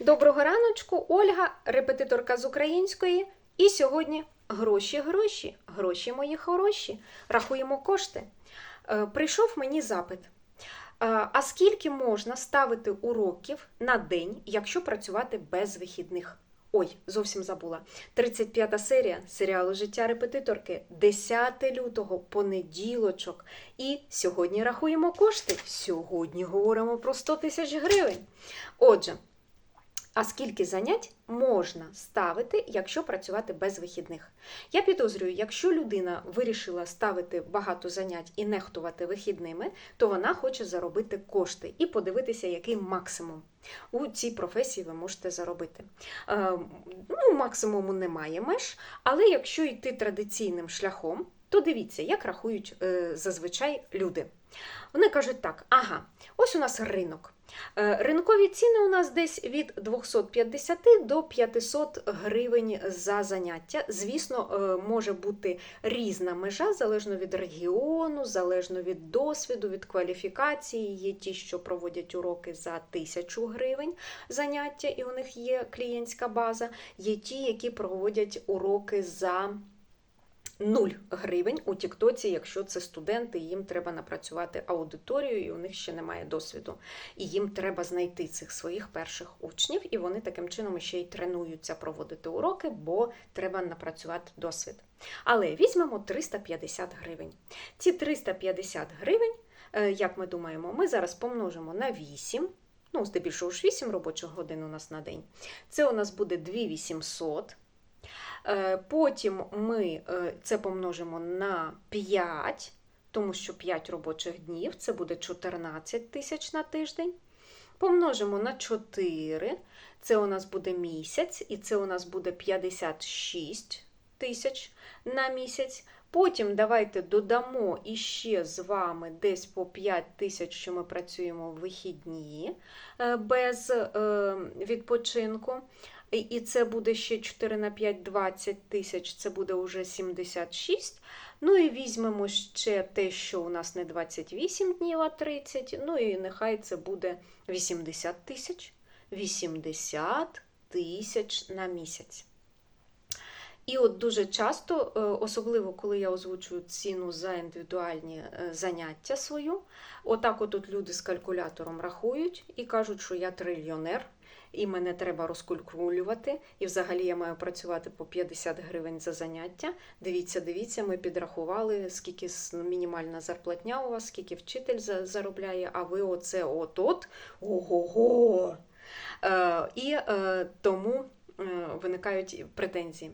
Доброго раночку, Ольга, репетиторка з української. І сьогодні гроші, гроші, гроші мої хороші. Рахуємо кошти. Е, Прийшов мені запит. Е, А скільки можна ставити уроків на день, якщо працювати без вихідних? Ой, зовсім забула. 35-та серія серіалу Життя репетиторки, 10 лютого, понеділочок. І сьогодні рахуємо кошти. Сьогодні говоримо про 100 тисяч гривень. Отже, а скільки занять можна ставити, якщо працювати без вихідних? Я підозрюю, якщо людина вирішила ставити багато занять і нехтувати вихідними, то вона хоче заробити кошти і подивитися, який максимум у цій професії ви можете заробити. Е, ну, максимуму немає меж, але якщо йти традиційним шляхом, то дивіться, як рахують е, зазвичай люди. Вони кажуть так: ага, ось у нас ринок. Е, Ринкові ціни у нас десь від 250 до 500 гривень за заняття. Звісно, е, може бути різна межа, залежно від регіону, залежно від досвіду, від кваліфікації. Є ті, що проводять уроки за 1000 гривень заняття, і у них є клієнтська база. Є ті, які проводять уроки за 0 гривень у Тіктоці, якщо це студенти, їм треба напрацювати аудиторію, і у них ще немає досвіду. І їм треба знайти цих своїх перших учнів, і вони таким чином ще й тренуються проводити уроки, бо треба напрацювати досвід. Але візьмемо 350 гривень. Ці 350 гривень, е, як ми думаємо, ми зараз помножимо на 8. Ну, здебільшого ж 8 робочих годин у нас на день. Це у нас буде 2800. Е, Потім ми е, це помножимо на 5, тому що 5 робочих днів це буде 14 тисяч на тиждень. Помножимо на 4, це у нас буде місяць, і це у нас буде 56 тисяч на місяць. Потім давайте додамо іще з вами десь по 5 тисяч, що ми працюємо в вихідні е, без відпочинку. І- це буде ще 4 на 5 – 20 тисяч, це буде вже 76. Ну і візьмемо ще те, що у нас не 28 днів, а 30. Ну і нехай це буде 80 тисяч. 80 тисяч на місяць. І от дуже часто, е, особливо коли я озвучую ціну за індивідуальні е, заняття свою, отак от тут люди з калькулятором рахують і кажуть, що я трильйонер, і мене треба розкалькулювати, і взагалі я маю працювати по 50 гривень за заняття. Дивіться, дивіться, ми підрахували, скільки мінімальна зарплатня у вас, скільки вчитель заробляє, а ви оце от-от, ого-го. Е, і е, тому е, виникають претензії.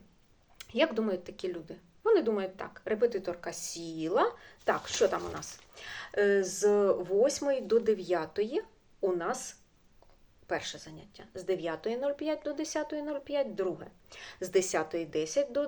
Як думають такі люди? Вони думають так: репетиторка сіла. Так, що там у нас? З 8 до 9 у нас перше заняття. З 9.05 до 10.05 друге. З 10.10 до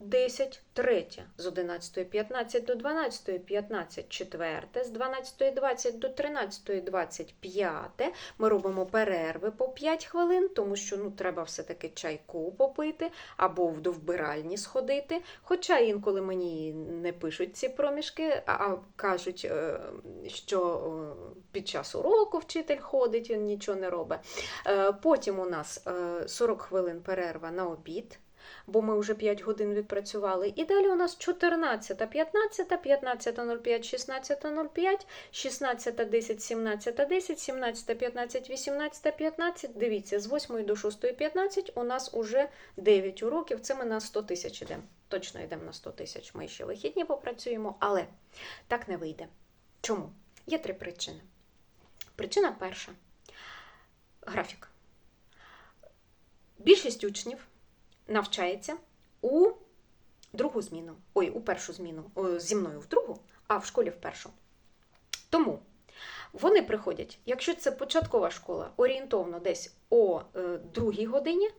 11.10 третє. З 11.15 до 12.15 четверте. З 12.20 до 13.20 п'яте. Ми робимо перерви по 5 хвилин, тому що ну, треба все-таки чайку попити або в- до вбиральні сходити. Хоча інколи мені не пишуть ці проміжки, а- кажуть, е, що е, під час уроку вчитель ходить, він нічого не робить. Е, Потім у нас е, 40 хвилин перерва на обід. Бо ми вже 5 годин відпрацювали. І далі у нас 14, 15, 15.05, 16.05, 16.10, 17.10, 17.15, 18.15. Дивіться, з 8 до 6.15 у нас уже 9 уроків. Це ми на 100 тисяч йдемо. Точно йдемо на 100 тисяч. Ми ще вихідні попрацюємо, але так не вийде. Чому? Є три причини. Причина перша графік. Більшість учнів навчається у другу зміну. Ой, у першу зміну зі мною в другу, а в школі в першу. Тому вони приходять, якщо це початкова школа, орієнтовно десь о е, другій годині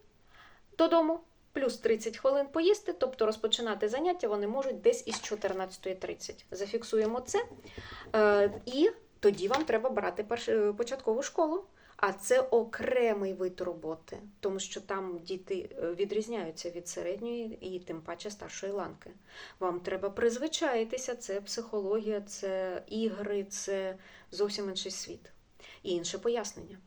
додому, плюс 30 хвилин поїсти, тобто розпочинати заняття вони можуть десь із 14.30. Зафіксуємо це. Е, і тоді вам треба брати е, початкову школу. А це окремий вид роботи, тому що там діти е, відрізняються від середньої і тим паче старшої ланки. Вам треба призвичаїтися, це психологія, це ігри, це зовсім інший світ і інше пояснення.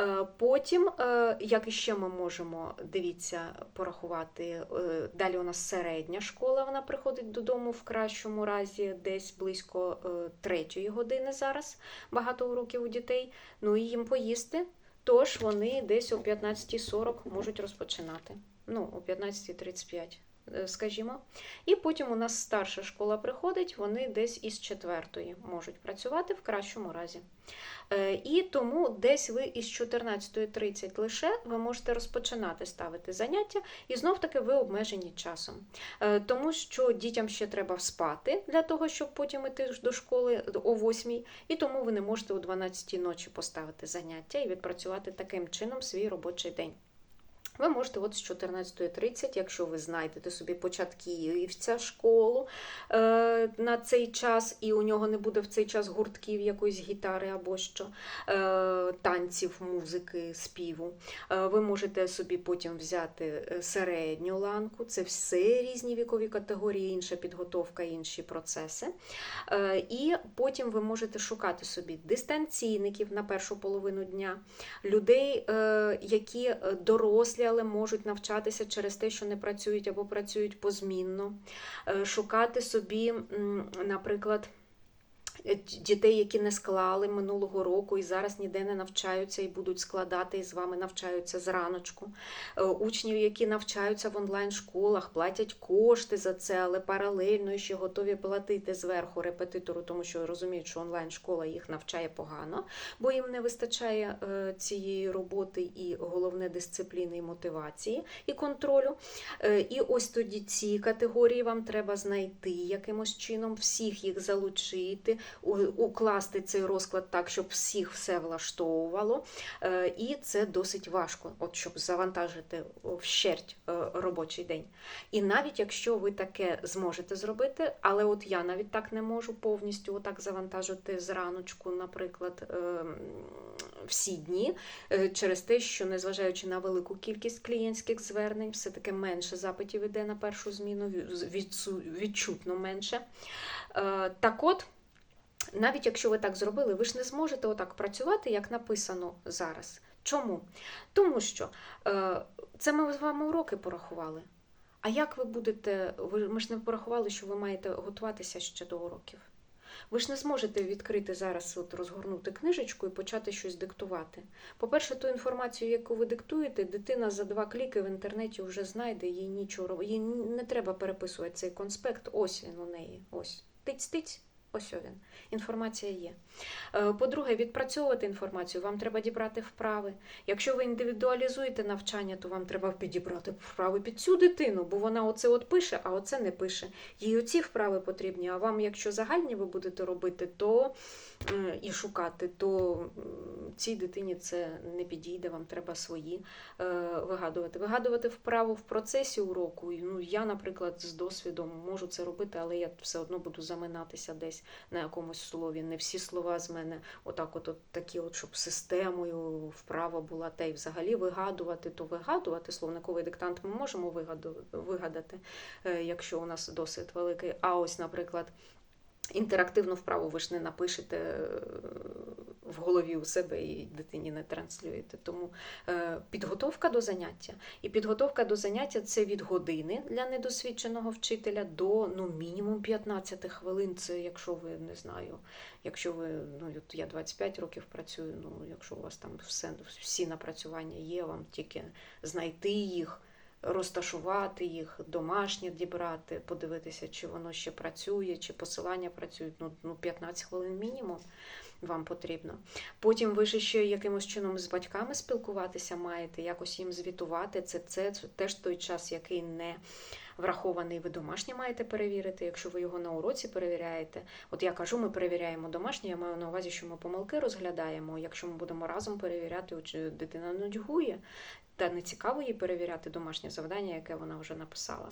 Е, Потім, е, як іще ми можемо, дивіться, порахувати, е, далі у нас середня школа, вона приходить додому в кращому разі десь близько третьої години зараз, багато уроків у дітей, ну і їм поїсти, тож вони десь о 15.40 можуть розпочинати, ну, о 15.35. е, Скажімо, і потім у нас старша школа приходить, вони десь із четвертої можуть працювати в кращому разі. Е, І тому десь ви із 14.30 лише ви можете розпочинати ставити заняття, і знов таки ви обмежені часом. Е, Тому що дітям ще треба спати для того, щоб потім іти до школи о 8 і тому ви не можете о 12 ночі поставити заняття і відпрацювати таким чином свій робочий день. Ви можете от з 14.30, якщо ви знайдете собі початківця школу е, на цей час, і у нього не буде в цей час гуртків якоїсь гітари або що, е, танців, музики, співу. Е, ви можете собі потім взяти е, середню ланку, це все різні вікові категорії, інша підготовка, інші процеси. Е, і потім ви можете шукати собі дистанційників на першу половину дня, людей, е, які е, дорослі, але можуть навчатися через те, що не працюють або працюють позмінно, Е, шукати собі, наприклад, дітей, які не склали минулого року і зараз ніде не навчаються і будуть складати, і з вами навчаються зраночку. Е, Учнів, які навчаються в онлайн-школах, платять кошти за це, але паралельно ще готові платити зверху репетитору, тому що розуміють, що онлайн-школа їх навчає погано, бо їм не вистачає е, цієї роботи і головне дисципліни і мотивації і контролю. Е, І ось тоді ці категорії вам треба знайти якимось чином, всіх їх залучити, укласти цей розклад так, щоб всіх все влаштовувало. Е, І це досить важко, от щоб завантажити вщерть е, робочий день. І навіть якщо ви таке зможете зробити, але от я навіть так не можу повністю отак завантажити зраночку, наприклад, ем, всі дні, е, через те, що незважаючи на велику кількість клієнтських звернень, все-таки менше запитів іде на першу зміну, відчутно менше. Е, Так от. Навіть якщо ви так зробили, ви ж не зможете отак працювати, як написано зараз. Чому? Тому що е, це ми з вами уроки порахували. А як ви будете, ви, ми ж не порахували, що ви маєте готуватися ще до уроків. Ви ж не зможете відкрити зараз, от розгорнути книжечку і почати щось диктувати. По-перше, ту інформацію, яку ви диктуєте, дитина за два кліки в інтернеті вже знайде, їй нічого роб- їй не треба переписувати цей конспект. Ось він у неї. Ось. Тиць-тиць. Ось він. Інформація є. Е, По-друге, відпрацьовувати інформацію вам треба дібрати вправи. Якщо ви індивідуалізуєте навчання, то вам треба підібрати вправи під цю дитину, бо вона оце от пише, а оце не пише. Їй оці вправи потрібні. А вам, якщо загальні ви будете робити, то і шукати, то цій дитині це не підійде, вам треба свої е, вигадувати. Вигадувати вправу в процесі уроку. Ну, я, наприклад, з досвідом можу це робити, але я все одно буду заминатися десь на якомусь слові. Не всі слова з мене отак, от, такі, от, щоб системою вправа була, та й взагалі вигадувати, то вигадувати. Словниковий диктант ми можемо вигадати, е, якщо у нас досвід великий. А ось, наприклад. Інтерактивну вправу ви ж не напишете е, в голові у себе і дитині не транслюєте. Тому е, підготовка до заняття. І підготовка до заняття це від години для недосвідченого вчителя до ну, мінімум 15 хвилин. Це якщо ви не знаю, якщо ви, ну я 25 років працюю, ну якщо у вас там все, всі напрацювання є, вам тільки знайти їх розташувати їх, домашнє дібрати, подивитися, чи воно ще працює, чи посилання працюють. Ну, ну 15 хвилин мінімум вам потрібно. Потім ви ж ще якимось чином з батьками спілкуватися маєте, якось їм звітувати. Це, це, це теж той час, який не врахований. Ви домашнє маєте перевірити, якщо ви його на уроці перевіряєте. От я кажу, ми перевіряємо домашнє, я маю на увазі, що ми помилки розглядаємо. Якщо ми будемо разом перевіряти, дитина нудьгує, та не цікаво їй перевіряти домашнє завдання, яке вона вже написала.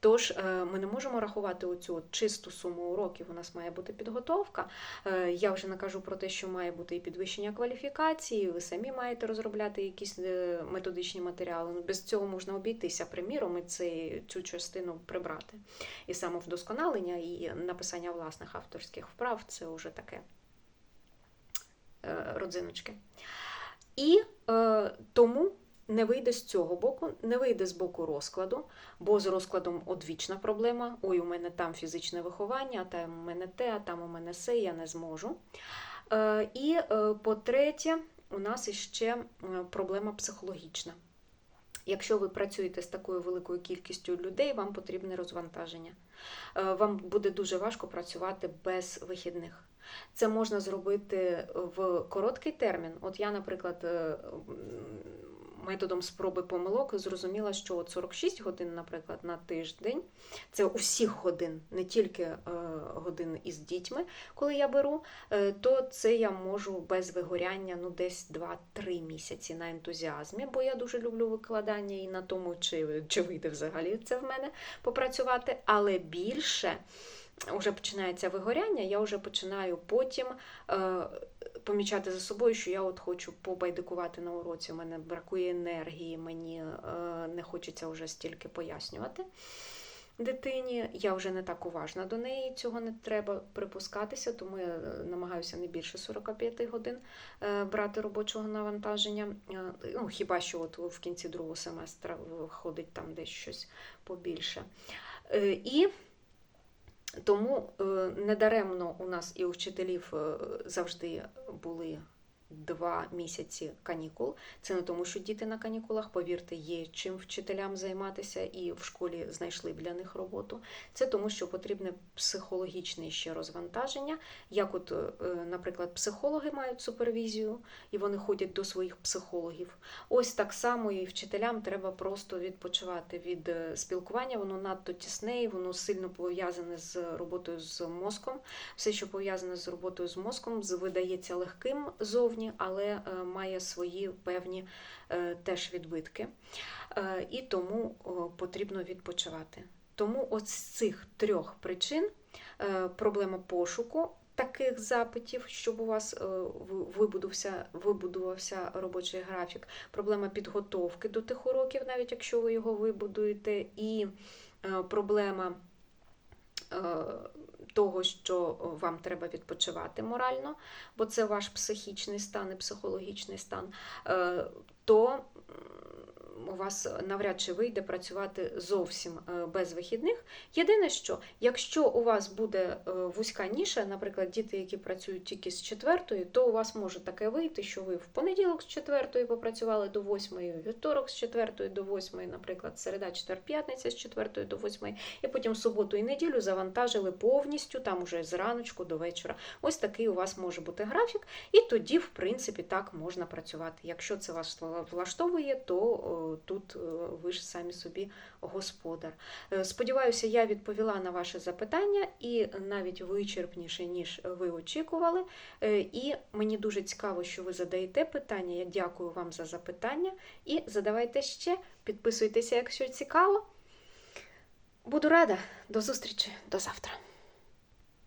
Тож е, ми не можемо рахувати оцю чисту суму уроків. У нас має бути підготовка. Е, Я вже не кажу про те, що має бути і підвищення кваліфікації. Ви самі маєте розробляти якісь е, методичні матеріали. Ну, без цього можна обійтися приміром і цей, цю частину прибрати. І самовдосконалення, і написання власних авторських вправ це вже таке родзиночки. І е, тому не вийде з цього боку, не вийде з боку розкладу, бо з розкладом одвічна проблема. Ой, у мене там фізичне виховання, а там у мене те, а там у мене се, я не зможу. Е, і е, по-третє, у нас іще е, проблема психологічна. Якщо ви працюєте з такою великою кількістю людей, вам потрібне розвантаження. Вам буде дуже важко працювати без вихідних. Це можна зробити в короткий термін. От я, наприклад, методом спроби помилок зрозуміла, що от 46 годин, наприклад, на тиждень, це усіх годин, не тільки е, годин із дітьми, коли я беру, е, то це я можу без вигоряння ну, десь 2-3 місяці на ентузіазмі, бо я дуже люблю викладання і на тому, чи, чи вийде взагалі це в мене попрацювати, але більше. Вже починається вигоряння, я вже починаю потім е, помічати за собою, що я от хочу побайдикувати на уроці. У мене бракує енергії, мені е, не хочеться вже стільки пояснювати дитині. Я вже не так уважна до неї, цього не треба припускатися, тому я е, намагаюся не більше 45 годин е, брати робочого навантаження. Е, Ну, хіба що от в кінці другого семестра виходить там десь щось побільше. Е, І тому е, недаремно у нас і у вчителів е, завжди були два місяці канікул. Це не тому, що діти на канікулах, повірте, є чим вчителям займатися, і в школі знайшли для них роботу. Це тому, що потрібне психологічне ще розвантаження. Як, от, е, наприклад, психологи мають супервізію, і вони ходять до своїх психологів. Ось так само і вчителям треба просто відпочивати від е, спілкування. Воно надто тісне, і воно сильно пов'язане з роботою з мозком. Все, що пов'язане з роботою з мозком, видається легким зовні, але е, має свої певні е, теж відбитки. Е, І тому потрібно відпочивати. Тому от з цих трьох причин проблема пошуку таких запитів, щоб у вас вибудувався, вибудувався робочий графік, проблема підготовки до тих уроків, навіть якщо ви його вибудуєте, і проблема того, що вам треба відпочивати морально, бо це ваш психічний стан і психологічний стан, е, то у вас навряд чи вийде працювати зовсім е, без вихідних. Єдине, що якщо у вас буде е, вузька ніша, наприклад, діти, які працюють тільки з четвертої, то у вас може таке вийти, що ви в понеділок з четвертої попрацювали до восьмої, вівторок з четвертої до восьмої, наприклад, середа, четвер, п'ятниця з четвертої до восьмої, і потім суботу і неділю завантажили повністю, там уже з раночку до вечора. Ось такий у вас може бути графік, і тоді, в принципі, так можна працювати. Якщо це вас влаштовує, то тут е, ви ж самі собі господар. Е, Сподіваюся, я відповіла на ваше запитання і навіть вичерпніше, ніж ви очікували. Е, І мені дуже цікаво, що ви задаєте питання. Я дякую вам за запитання і задавайте ще, підписуйтеся, якщо цікаво. Буду рада. До зустрічі до завтра.